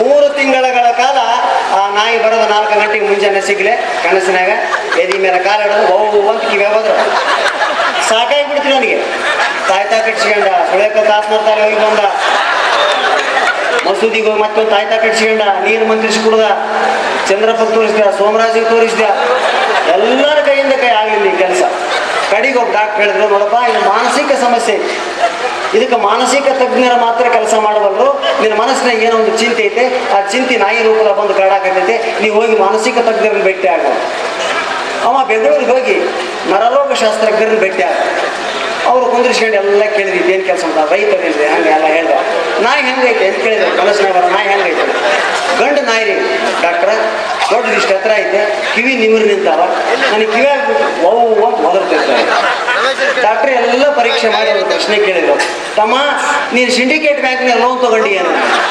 ಮೂರು ತಿಂಗಳ ಕಾಲ ಆ ನಾಯಿ ಬರೋದು ನಾಲ್ಕು ಗಂಟೆಗೆ ಮುಂಜಾನೆ ಸಿಗ್ಲೆ ಕನಸಿನಾಗ ಎದಿ ಮೇಲೆ ಕಾಲ ಹಿಡಿದು ಹೋಗು ಅಂತ ಕಿವೆ ಹೋದ್ರು ಸಾಕಾಗಿ ಬಿಡ್ತೀನಿ ನನಗೆ. ತಾಯ್ತಾ ಕಟ್ಸ್ಕೊಂಡ, ಸುಳೆಕ ತಾಸ್ ಮಾಡ್ತಾರೆ ಹೋಗಿ ಬಂದ. ಮಸೂದಿಗೆ ಹೋಗಿ ಮತ್ತೊಂದು ತಾಯ್ತಾ ಕಟ್ಸ್ಕೊಂಡ, ನೀರು ಮಂತ್ರಿಸಿ ಕುಡ್ದ. ಚಂದ್ರಪ್ಪ ತೋರಿಸ್ದ, ಸೋಮರಾಜಿಗೆ ತೋರಿಸ್ದ. ಎಲ್ಲರ ಕೈಯಿಂದ ಕೈ ಆಗಲಿಲ್ಲ ಈ ಕೆಲಸ. ಕಡೆಗೆ ಒಬ್ಬ ಡಾಕ್ಟರ್ ಹೇಳಿದ್ರು, ನೋಡಪ್ಪ, ಇದು ಮಾನಸಿಕ ಸಮಸ್ಯೆ. ಇದಕ್ಕೆ ಮಾನಸಿಕ ತಜ್ಞರ ಮಾತ್ರ ಏನೋ ಒಂದು ಚಿಂತೆ ಐತೆ ಆ ಚಿಂತೆ ನಾಯಿ ರೂಪದ ಬಂದು ಕರಡಾಕತ್ತೈತೆ ನೀವು ಹೋಗಿ ಮಾನಸಿಕ ತಜ್ಞರನ್ನು ಭೇಟಿ ಆಗ. ಅವ ಬೆಂಗಳೂರಿಗೆ ಹೋಗಿ ನರರೋಗ ಶಾಸ್ತ್ರಜ್ಞರನ್ನು ಭೇಟಿ ಆಗ. ಅವರು ಕುಂದಿರ್ಸ್ಕೊಂಡು ಎಲ್ಲ ಕೇಳಿದ್ವಿ, ಏನು ಕೆಲಸ ಅಂತ ರೈತರು ಇಲ್ಲ ಹಂಗೆ ಎಲ್ಲ ಹೇಳ್ದ. ನಾಯಿ ಹೆಂಗೈತೆ ಅಂತ ಕೇಳಿದ್ರು. ಕನಸಿನಾಗ ಬರೋ ನಾಯಿ ಹೆಂಗೈತೆ? ಗಂಡು ನಾಯಿ ರೀ, ಡಾಕ್ಟ್ರ ದೊಡ್ಡದು ಇಷ್ಟು ಹತ್ರ ಐತೆ, ಕಿವಿ ನಿಮ್ರು ನಿಂತಾವ. ನನಗೆ ಕಿವಿ ಆಗ್ಬಿಟ್ಟು ಓ ಅಂತ ಮೊದಲಿರ್ತಾರೆ ಡಾಕ್ಟ್ರ್ ಎಲ್ಲ ಪರೀಕ್ಷೆ ಮಾಡಿ ಪ್ರಶ್ನೆ ಕೇಳಿದ್ರು. ತಮ್ಮ, ನೀನು ಸಿಂಡಿಕೇಟ್ ಬ್ಯಾಂಕ್ನ ಲೋನ್ ತಗೊಂಡಿ ಏನು